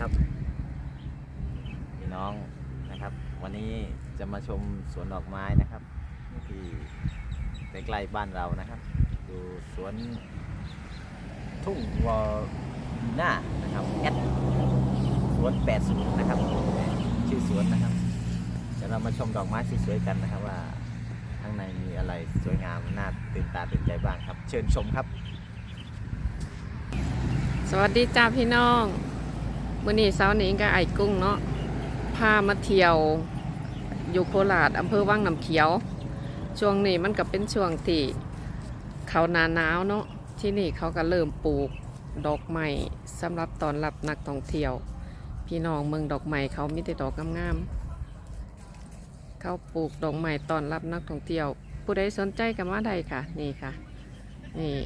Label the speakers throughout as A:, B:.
A: ครับพี่น้องนะครับ วันนี้จะมาชมสวนดอกไม้นะครับ ที่ใกล้ๆบ้านเรานะครับ ดูสวนทุ่งวอลน่านะครับแอดสวน80นะครับ ชื่อสวนนะครับเดี๋ยวเรามาชมดอกไม้สวยๆกันนะครับว่าข้างในมีอะไรสวยงามน่าตื่นตาตื่นใจบ้างครับ เชิญชมครับ
B: สวัสดีจ้าพี่น้อง มื้อนี้เช้านี้ก็ไอ้กุ้งเนาะพามาเที่ยว อยู่โคราชอำเภอวังน้ำเขียว ช่วงนี้มันก็เป็นช่วงที่เขานาหนาวเนาะที่นี่เขาก็เริ่มปลูกดอกไม้สำหรับตอนรับนักท่องเที่ยว พี่น้องเมืองดอกไม้เขามีแต่ดอกงามๆเขาปลูกดอกไม้ตอนรับนักท่องเที่ยว ผู้ใดสนใจกันมาได้ค่ะ นี่ค่ะ นี่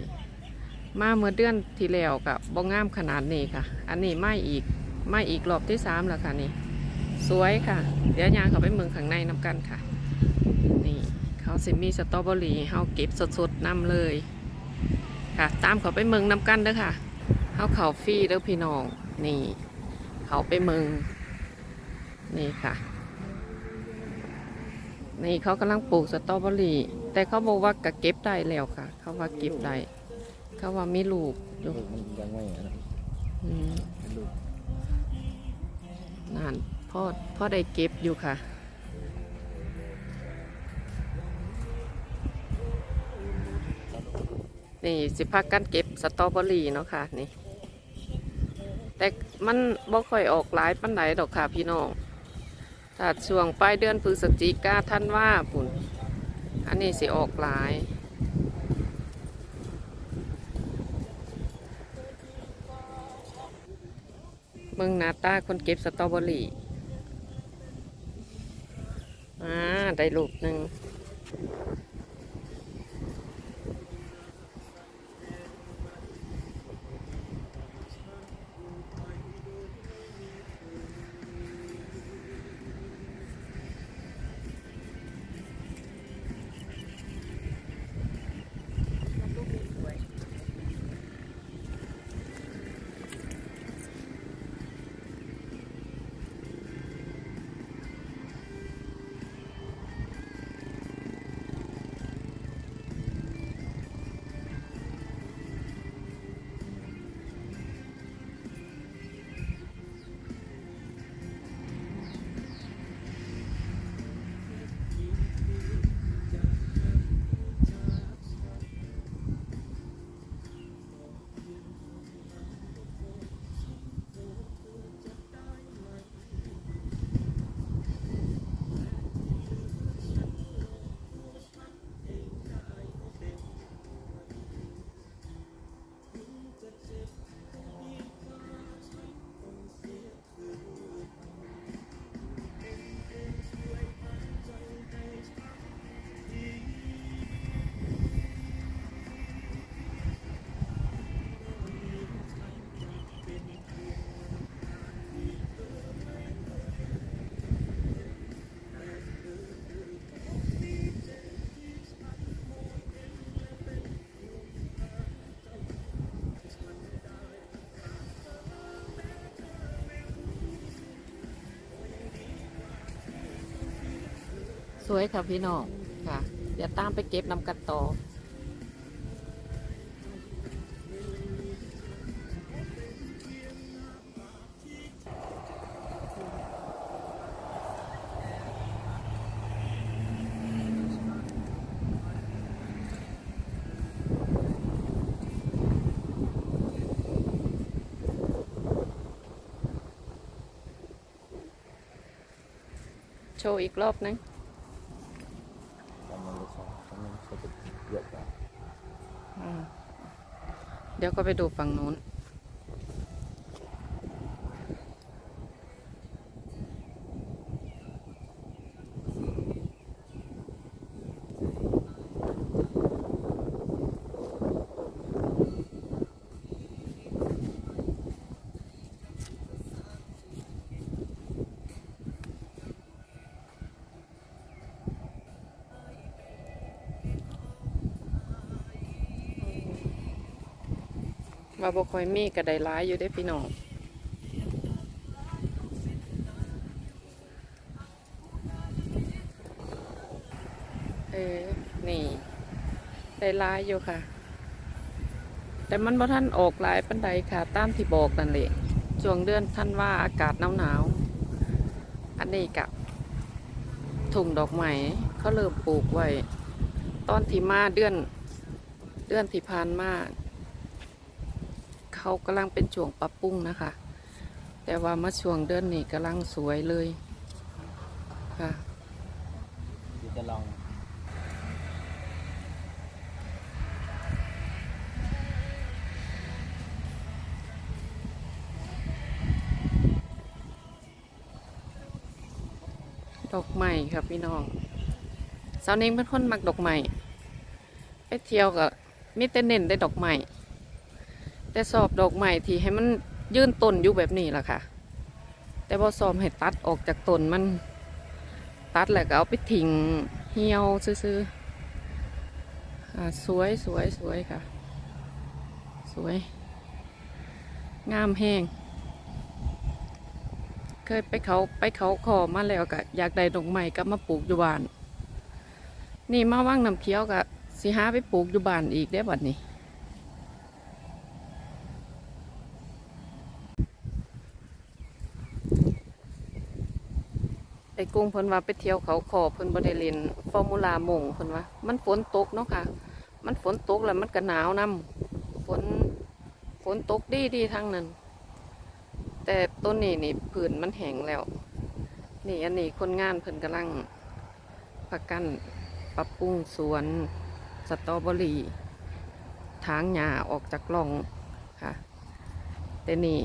B: มาเมื่อเดือนที่แล้วกับบ้งามขนาดนี้ค่ะ อันนี้ไม่อีก ไม่อีกรอบที่สามแล้วค่ะนี่ สวยค่ะ เดี๋ยวยางเขาไปเมืองข้างในน้ำกันค่ะ นี่เขาสิมีสตรอเบอรี่เฮาเก็บสดๆนำเลยค่ะ ตามเขาไปเมืองน้ำกันเด้อค่ะเฮาเขาฟรีเด้อพี่น้อง นี่ เขาไปเมืองนี่ค่ะ นี่เขากำลังปลูกสตรอเบอรี่ แต่เขาบอกว่ากะเก็บได้แล้วค่ะ เขาว่าเก็บได้เขาว่ามีลูกอยู่
A: ลูกมันยังไม่นะ
B: อืม
A: เป็ นั่
B: นพ่อพ่อได้เก็บอยู่ค่ะ นี่สิพักกันเก็บสตรอเบอรี่เนาะค่ะนี่ แต่มันบ่ค่อยออกหลายปันไหนดอกค่ะพี่น้องถ้าช่วงปลายเดือนพฤศจิกาท่านว่าปุ่น อันนี้สิออกหลาย เมืองหนาตาคนเก็บสตรอเบอรี่อ่าได้ลูกหนึ่ง สวยค่ะพี่น้องค่ะ เดี๋ยวตามไปเก็บนำกันต่อโชว์อีกรอบนึง
A: ทำมันเลยสอง ทำมันเขาจะเยอะกว่า
B: เดี๋ยวก็ไปดูฝั่งนู้น ว่าบ่คอยมีกระไดร้ายอยู่ได้พี่น้องเออ นี่ ได้ร้ายอยู่ค่ะ แต่มันบ่ท่านออกหลายปันไดค่ะ ตามที่บอกนั่นแหละช่วงเดือนท่านว่าอากาศหนาวหนาวอันนี้กับถุงดอกไม้เขาเริ่มปลูกไว้ ตอนที่มาเดือน เดือนที่ผ่านมา เขากำลังเป็นช่วงปรับปรุงนะคะ แต่ว่ามาช่วงเดือนนี้กำลังสวยเลยค่ะ
A: เดี๋ยวจะลอง
B: ดอกไม้ครับพี่น้องสาวนิ้งเป็นคนมักดอกไม้ไปเที่ยวก็มีแต่เน้นได้ดอกไม้ แต่สอบดอกไม้ที่ให้มันยื่นต้นอยู่แบบนี้ล่ะค่ะ แต่พอสอบให้ตัดออกจากต้นมัน ตัดแล้วก็เอาไปทิ้งเหี่ยวซื่อๆอ่าสวยสวยสวยค่ะ สวย งามแห้งเคยไปเขาไปเขาขอมาแล้วก็อยากได้ดอกไม้ก็มาปลูกอยู่บ้าน นี่มาว่างน้ำเขียวก็สิหาไปปลูกอยู่บ้านอีกได้บัดนี้ ไอ้กุ้งเพิ่นว่าไปเที่ยวเขาขอเพิ่นบ่ได้เล่นฟอร์มูลามงเพิ่นว่ามันฝนตกเนาะค่ะ มันฝนตกแล้วมันก็หนาวนำฝนฝนตกดีดีทั้งนั้น แต่ต้นนี้นี่ผืนมันแห้งแล้ว นี่อันนี้คนงานเพิ่นกำลังพักกันปรับปรุงสวนสตรอเบอรี่ทางหญ้าออกจากร่องค่ะ แต่นี่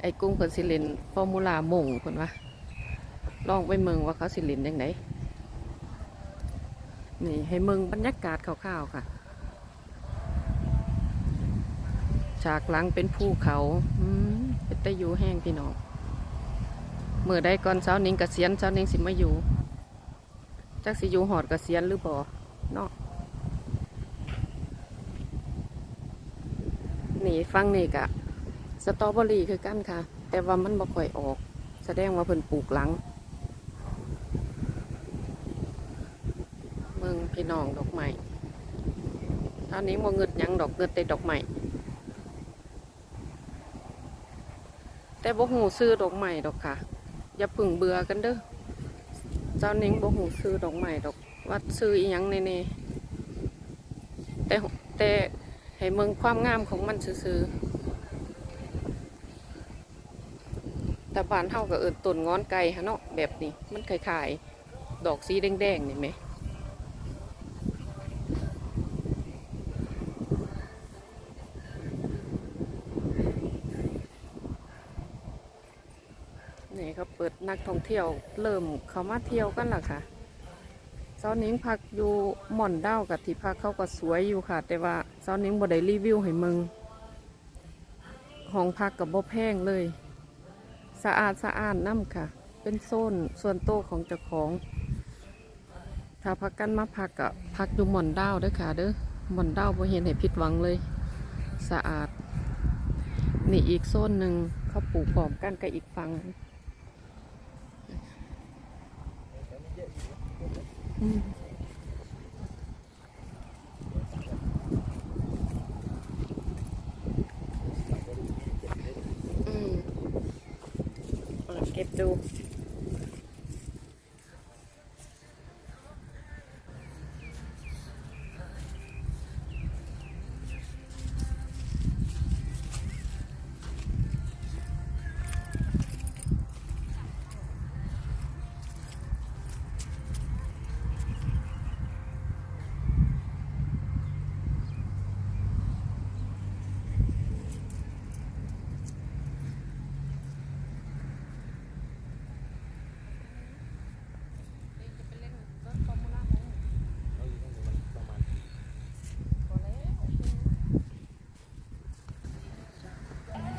B: ไอ้กุ้งเพิ่นสิเล่นฟอร์มูลามงเพิ่นว่า ลองไปเมืองว่าเขาสิลินยังไงนี่ให้เมืองบรรยากาศคร่าวๆค่ะ ฉากหลังเป็นภูเขาอืมเป็นตะอยู่แห้งพี่น้องเมื่อใดก่อนเช้านิงกเกษียณเช้านิงสิมาอยู่จักสิอยู่หอดกเกษียณหรือบ่เนาะนี่ฟังนี่กะสตรอเบอรี่คือกันค่ะ แต่ว่ามันบ่ค่อยออก แสดงว่าเพิ่นปลูกหลัง เมืองพี่ น้องดอกไม้ตอนนี้โมเงิดยังดอกเงิดแต่ดอกไม้แต่บ่หูซื้อดอกไม้ดอกค่ะ อย่าพึ่งเบื่อกันเด้อเจ้านิ้งบ่หูซื้อดอกไม้ดอกว่าซื้ออีหยังแน่ๆแต่แต่ให้เมืองความงามของมันซื่อแต่บานเฮาก็เอิ้นต้นงอนไก่ฮะเนาะแบบนี้มันคล้ายๆดอกสีแดงๆนี่ไหม นี่เขาเปิดนักท่อง เที่ยวเริ่มเขามาเที่ยวกันและค่ะเสานิ้งพักอยู่หม่อนเด้ากับที่พักเขาก็สวยอยู่ค่ะ แต่ว่าเสานิ้งบ่ได้รีวิวให้มึงห้องพักกับบ่แพงเลย สะอาดสะอาดน้ำค่ะ เป็นโซนส่วนโต๊ะของเจ้าของ ถ้าพักกันมาพักกับพักอยู่หม่อนเด้าเด้อค่ะเด้อหม่อนเด้าบ่เห็นให้ผิดหวังเลย สะอาด นี่อีกโซนหนึ่งเขาปลูกพร้อมกันกับอีกฝั่ง อื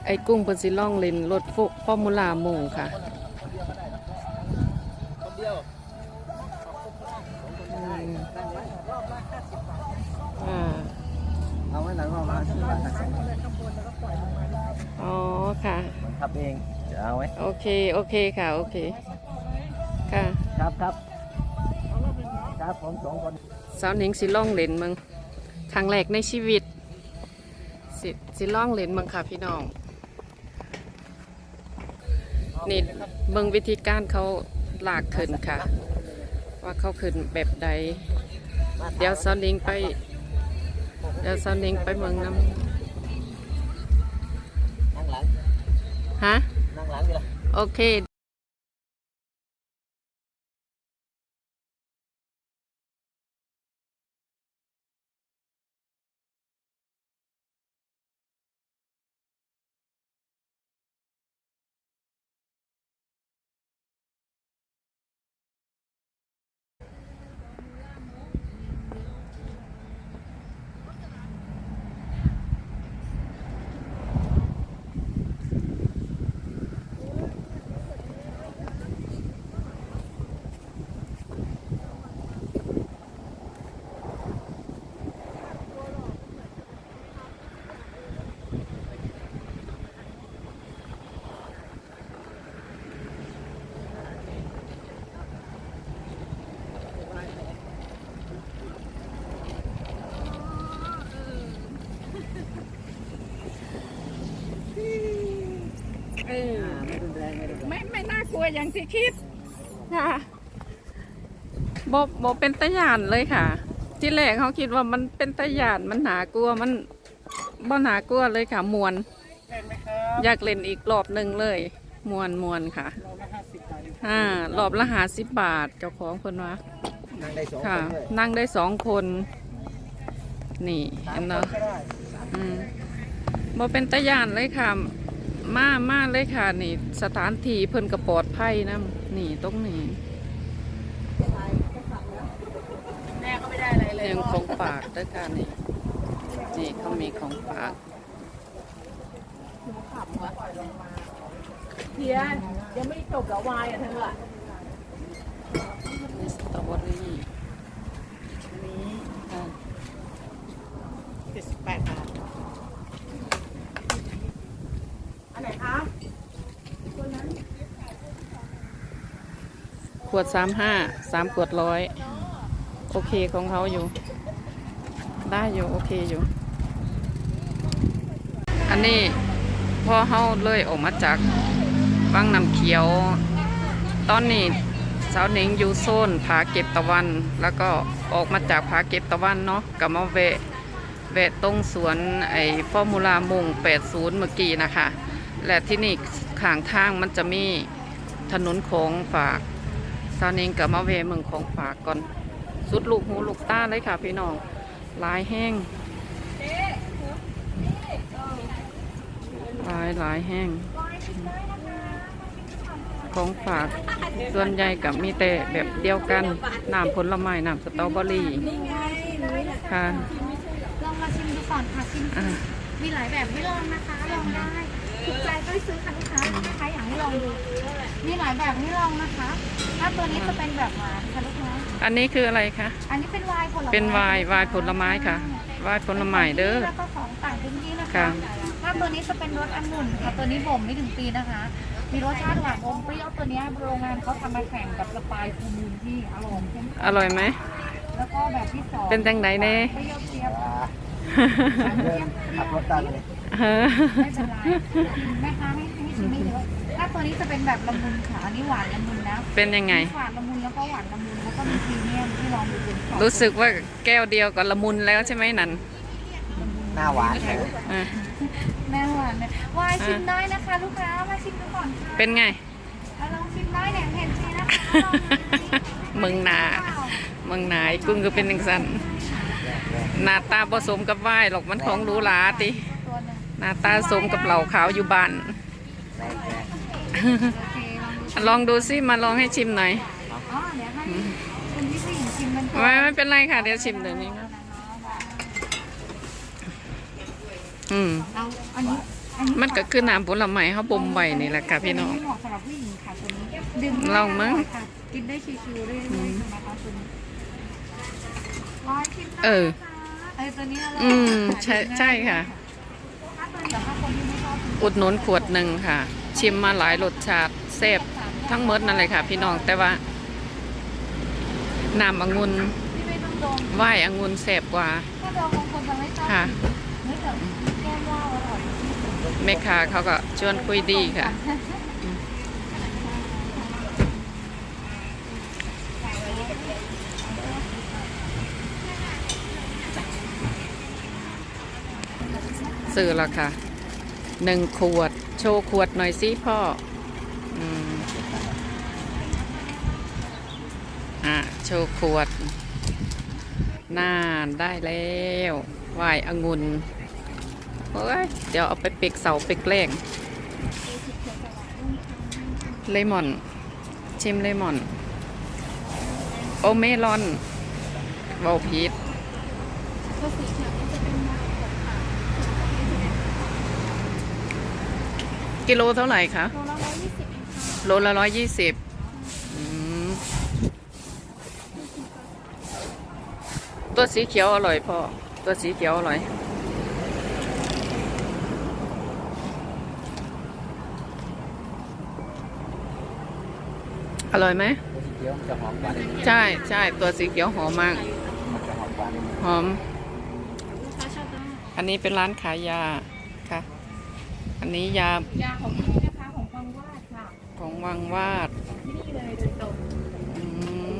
B: อ้กุ้งเพิ่นสิล่องเล่นรถฟฟอร์มูล่าโมงค่ะ
A: คนเดียว
B: อืมอ่า
A: เอาไว้หลังเรามาที่บ้านตักสิน
B: อ๋อค่ะ
A: มันขับเองจะเอาไหม
B: โอเค โอเคค่ะ โอเค ค่ะ
A: ครับครับครับผมสองคน
B: อสาวหนิงสิล่องเล่นมึงครั้งแรกในชีวิตสิสิล่องเล่นมึงค่ะพี่น้อง นี่เบิ่งวิธีการเขาลากขึ้นค่ะ ว่าเขาขึ้นแบบใด เดี๋ยวสาวหนิงไปเดี๋ยวสาวหนิงไปเมืองน้
A: นั่งหลังำ
B: ฮะ
A: นั่งหลังอยู่ละ
B: โอเค เออ
A: ไม่รุนแรงไม่รุนแรง
B: ไม่ไม่น่ากลัวอย่างที่คิดค่ะบบบเป็นตะยานเลยค่ะ ที่แรกเขาคิดว่ามันเป็นตะยานมันหนากลัวมันบ่หนากลัวเลยค่ะมวน
C: เล่นไหมครับ
B: อยากเล่นอีกรอบหนึ่งเลยมวนมวนค่ะ
C: เราละห้าสิบบาทเอง
B: อ่ารอบละหาสิบบาทเจ้าของคนวะ
A: นั่งได้สองค
B: ค่ะ
A: นด้วย
B: นั่งได้สองคน นี่
C: สา
B: เห็
C: ม
B: น
C: ค
B: เนาะ
C: นก็ได้
B: อืมบ่เป็นตะยานเลยค่ะ มามาเลยค่ะ นี่ สถานที่เพิ่นกระปลอดภัยนะนี่ตรงนี้แม่ก็ไม่ได้อะไรเลยยังของฝากด้วยค่ะนี่นี่เขามีของฝาก
D: เทียนยังไม่จบแล้ววายอะเธออะ
B: มีสตรอเบอรี่
C: อันนี้
B: ค่ะ
C: เจ็ดสิบแปดบาท
D: อันไหนคะ
B: ข วดสามห้าสามขวดร้อยโอเคของเขาอยู่ ได้อยู่ โอเคอยู่ อันนี้พอเขาเลยออกมาจากวังน้ำเขียว ตอนนี้สาวหนิงอยู่โซนผาเก็บตะวัน แล้วก็ออกมาจากผาเก็บตะวันเนาะกับมาแวะแวะตรงสวนไอ้ฟอร์มูลามง80 เมื่อกี้นะคะ และที่นี่ข้างทางมันจะมีถนนของฝาก สาวหนิงกับมาแวะเมืองของฝากก่อน สุดลูกหูลูกตาเลยค่ะพี่น้องหลายแห้งหลายหลายแห้ง ของฝากส่วนใหญ่กับมีแต่แบบเดียวกันน้ำผลไม้น้ำสตรอเบอรี่ค่ะ
E: ลองมาชิมดูก่อนค่ะชิม
B: อะ
E: มีหลายแบบให้ลองนะคะลองได้ถูกใจก็ซื้อค่ะลูกค้าลูกค้าอยากให้ลองดู มีหลายแบบให้ลองนะคะ ถ้าตัวนี้จะเป็นแบบหวานค่ะลูกค้า
B: อันนี้คืออะไรคะ
E: อันนี้เป็นไวน์ผลไม้
B: เป็นไวน์ไวน์ผลไม้ค่ะไวน์ผลไม้เด้อ
E: แล้วก็ของต่างพื้นที่นะ
B: ค่ะ
E: คะถ้าตัวนี้จะเป็นรสองุ่นค่ะ ตัวนี้บ่มไม่ถึงปีนะคะ มีรสชาติหวานอมเปรี้ยวตัวเนี้ยโรงงานเขาทำมาแข่งกับสปายคูมูลที่อร่อยเข้มข้น
B: อร่อยไหม
E: แล้วก็แบบที่สอง
B: เป็นจังไหนเน่
E: เปรี้ยวเจี๊ยบ
A: เดินขับรถตามเลย
B: เออ
E: ไม่เป็นไรแม่ค้าให้ให้ชิมไม่เยอะถ้า ตัวนี้จะเป็นแบบละมุนค่ะ อันนี้หวานละมุนนะ
B: เป็นยังไง
E: มีหวานละมุนแล้วก็หวานละมุนแล้วก็มีพรีเมียมที่ลองดูเป็นของ
B: รู้สึกว่าแก้วเดียวก็ละมุนแล้วใช่ไหมนัน
A: หน้าหวานเลย
B: อะ
E: แม่หวานนะวายชิมได้นะคะ ลูกค้ามาชิมดูก่อนค่ะ
B: เป็นไง
E: เอาลองชิมได้เนี่ยเห็นชีนะคะลองดูสิ
B: เมืองหนา เมืองหนายกุ้งก็เป็นอย่างสันหน้าตาผสมกับไวน์หรอกมันของหรูหราติ
E: ตัวหนึง
B: หน้าตาสมกับเหล่าขาวอยู่บ้าน
A: แรงแรง
E: โอเค ลองดู
B: ลองดูซิมาลองให้ชิมหน่อย
E: อ๋อเดี๋ยวให้คุณพี่ผู้หญิงชิมกันก่อน
B: ไม่ไม่เป็นไรค่ะ เดี๋ยวชิมเดี๋ยวนี้ครับอืม
E: เอาอันนี้อันนี้
B: มันก็คือน้ำผลไม้เขาบ่มไว้นี่แหละค่ะพี่น้อง
E: เหมาะสำหรับผู้หญิงค่ะตัวนี้ดื่ม
B: ลองมั้ง
E: ค่ะกินได้ชิวๆเรื่อยๆนะคะตัวนี้ร้อยชิมได้
B: เออ
E: นะคะเออตัวนี้อร่อย
B: อืม
E: ค่ะ
B: ใช่ใช่ค่ะ
E: ถ้าตัวนี้แต่ถ้าคนที่ไม่ชอบ
B: อุดหนุนขวดหนึ่งค่ะ ชิมมาหลายรสชาติแซ่บทั้งหมดนั่นเลยค่ะ พี่น้องแต่ว่าน้ำองุ่น
E: ไห
B: วองุ่นแสบกว่า
E: ค่ะเหล้าอร่อย
B: แม่ค้าเขาก็ชวนคุยดีค่ะ ซื้อแล้วค่ะหนึ่งขวด โชว์ขวดหน่อยสิพ่ออะโชว์ขวดน่าได้แล้ววายองุ่นโอ้ยเดี๋ยวเอาไปเปกเสาเปกแรงเลมอน ชิมเลมอน โอเมลอนเบาพีช
E: ตัวสีเขียวนี่จะเป็นมาแบบค่ะ
B: กิโลเท่าไหร่คะ
E: โลละร้อยยี่สิบเองค่ะ
B: โลละร้อยยี่สิบตัวสีเขียวอร่อยพ่อ ตัวสีเขียวอร่อย อร่อยไหม
A: สีเขียวมันจะหอมกว่านิดนึง
B: ใช่ใช่ตัวสีเขียวหอมมาก
A: มันจะหอมกว่านิดนึง
B: หอม
E: ลูกค้าชอบมาก
B: อันนี้เป็นร้านขายยาค่ะ อันนี้ยา ยา
E: ของที่นะคะของบางวาดค่ะ
B: ของวังวาด
E: ที่นี่เลยโดยตรง
B: อืม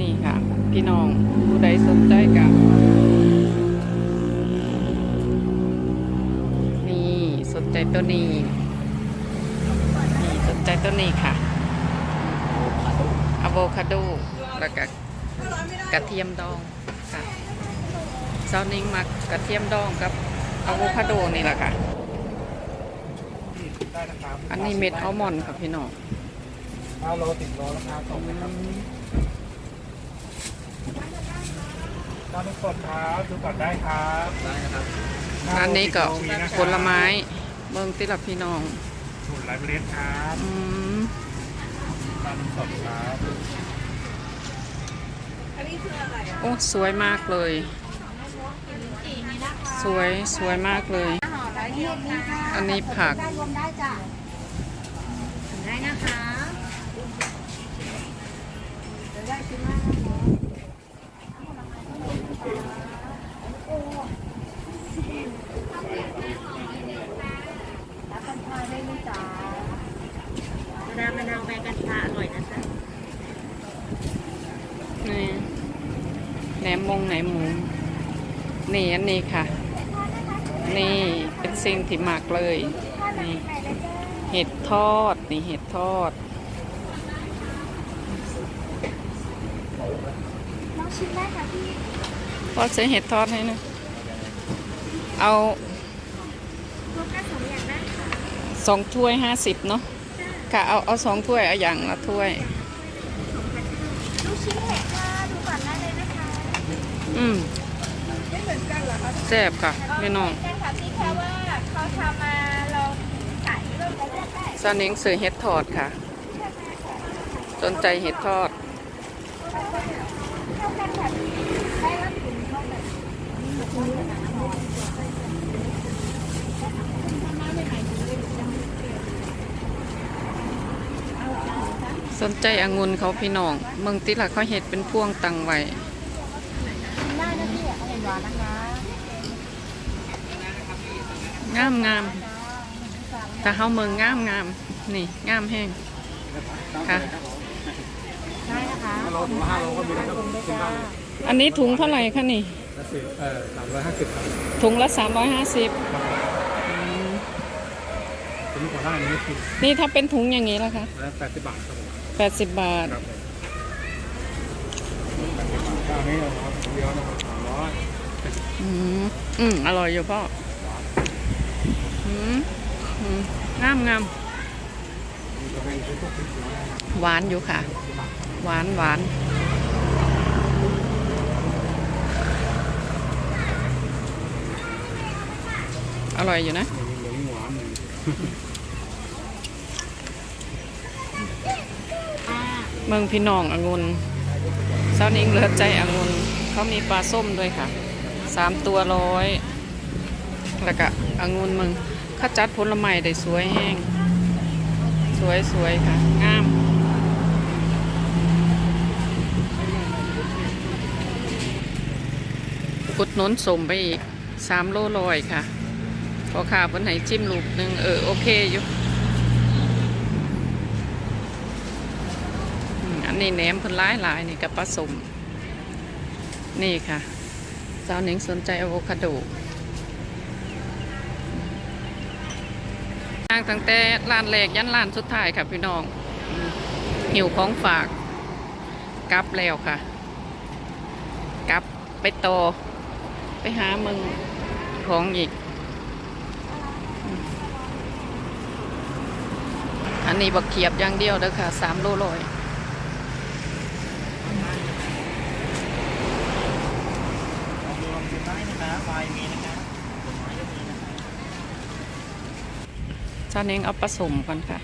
B: นี่ค่ะ พี่น้องผู้ใดสนใจกับนี่สนใจตัวนี้ นี่สนใจตัวนี้ค่ะอะโวคาโดแล้วก็กระเทียมดองค่ะ ซาวนิ่งมักกระเทียมดองกับอะโวคาโดนี่แหละค่ะ
C: ได้นะครับ
B: อันนี้เม็ดอัลมอนด์ค่ะพี่น้อง
C: ห้าโลสิบโลราคาส่งนะครับน้ำสดครับดูก่อนได้ครับ
A: ได้นะครับ
B: อันนี้ก็ผลไม้เบิ่งติละพี่น้อง
C: สูตรไลฟ์เลสครับ
B: อืม
C: น้ำสดครับ
B: โอ้ สวยมากเลย สวยสวยมากเลย
E: ห่อร้อยเดียวนี้ค่ะ
B: อันนี้ผัก
E: ได้รวมได้จ้ะได้นะคะเดี๋ยวได้ชิ้นมากนะคะรับกันทานได้ไหมจ๊ะมะนาวมะนาวแบกันทาอร่อยนะคะ
B: นี่แหนมมงแหนมหมู นี่อันนี้ค่ะ นี่เป็นสิ่งที่หมักเลย นี่เห็ดทอด นี่เห็ดทอด
E: ลองชิมได้ค่ะพี่
B: พอซื้อเห็ดทอดให้นะเอา
E: รวมกันสองอย่างได้ค่ะ
B: สองถ้วยห้าสิบเนาะค่ะ เอาเอาสองถ้วยเอาอย่างละถ้วย
E: ลูกชิ้นเห็ดค่ะดูก่อนได้เลยนะคะ
B: อืมแซ่บค่ะพี่น้อง
E: ใช่ค่ะพี่แค่ว่าเขาทำมาเราขายเริ่มแรกได้
B: ซาเน้งซื้อเห็ดทอดค่ะ สนใจเห็ดทอดสนใจองุ่นเขาพี่น้องเมืองติละเขาเห็ดเป็นพวงตังไว้
E: ได้นะพี่เอาหวานนะคะ
B: งามงามแต่เฮาเมืองงามงามนี่งามแห้งค่ะ
E: ได้นะคะ
C: ห้าโลถึงห้าโลก็มีนะครับคุณบ้าน
B: อันนี้ถุงเท่าไหร่คะนี่
C: ละสิบเอ่อสามร้อยห้าสิบครับ
B: ถุงละ350
C: ถึงกว่าหน้านี้คือ
B: นี่ถ้าเป็นถุงอย่างนี้ล่ะคะ
C: แล้วแปดสิบบาทครับผม
B: 80บาท
C: ครับผมเจ้านี้นะครับเดียวนะครับสามร้อย
B: อืมอืมอร่อยอยู่พ่ออืมอืม งามงาม
C: มีกระเบนคือพวกพริกเขียวนะครับ
B: หวานอยู่ค่ะ หวานหวานอร่อยอยู่นะ
C: เหลืองหวานหนึ่ง
B: เมืองพี่น้ององุ่นเช้านี้เหลือใจองุ่นเขามีปลาส้มด้วยค่ะสามตัวร้อยแล้วก็องุ่นมึงเข้าจัดผลไม้ได้สวยแห้ง สวยสวยค่ะ งาม กุดน้นสมไปอีกสามโลลอยค่ะ พอขาววันไหนจิ้มลูกหนึ่งเออ โอเคอยู่อันนี้แหนมเพิ่นร้ายลายนี่กับปลาสมนี่ค่ะ สาวหนิงสนใจอะโวคาโดางตั้งแต่ร้านแรกยันร้านสุดท้ายค่ะพี่น้องหิวของฝากกลับแล้วค่ะ กลับไปโตไปหามึงของอีก อันนี้บักเขียบอย่างเดียวเด้อค่ะสามโลลอย
C: รวมดูได้นะครับวายมีนะครับผลไม้ก็มีนะครับ
B: เจ้าเน้งเอาผสมก่อนค่ะ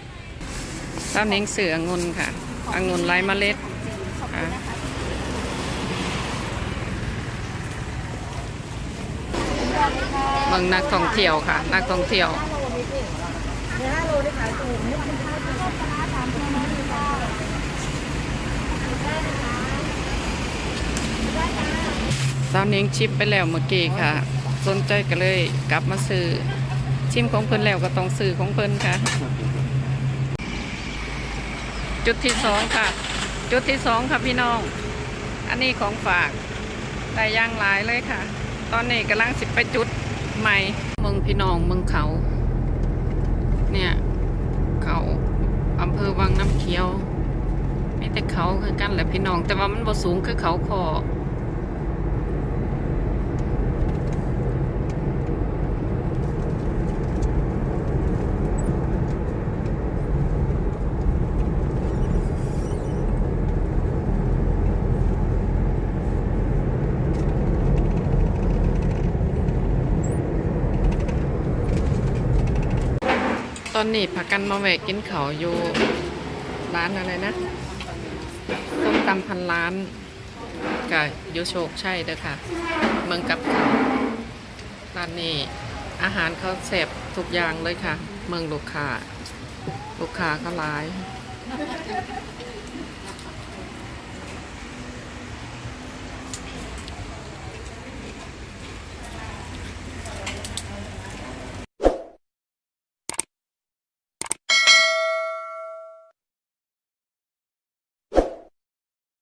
B: เจ้าเน้งเสือองุนค่ะองุ่นไร้เมล็ดค่ะเมืองนักท่องเที่ยวค่ะ นักท่องเที่ยวสาเน้งชิมไปแล้วเมื่อกี้ค่ะ สนใจก็เลยกลับมาซื้อ ชิมของเพิ่นแล้วก็ต้องซื้อของเพิ่นค่ะ จุดที่สองค่ะ จุดที่สองค่ะพี่น้อง อันนี้ของฝากได้ย่างหลายเลยค่ะ ตอนนี้กำลังสิบไปจุดใหม่เมืองพี่น้องเมืองเขา เนี่ยเขาอำเภอวังน้ำเขียวไมีแต่เขาคือกันแหละพี่น้อง แต่ว่ามันบ่สูงคือเขาคอ อนนี้พากันมาแวกกินเขาอยู่ร้านอะไรนะต้มตำพันล้านกับยูโชกใช่เด้อค่ะ เมืองกับเขาร้านนี้อาหารเขาแซ่บทุกอย่างเลยค่ะ เมืองลูกค้าลูกค้าเขาหลาย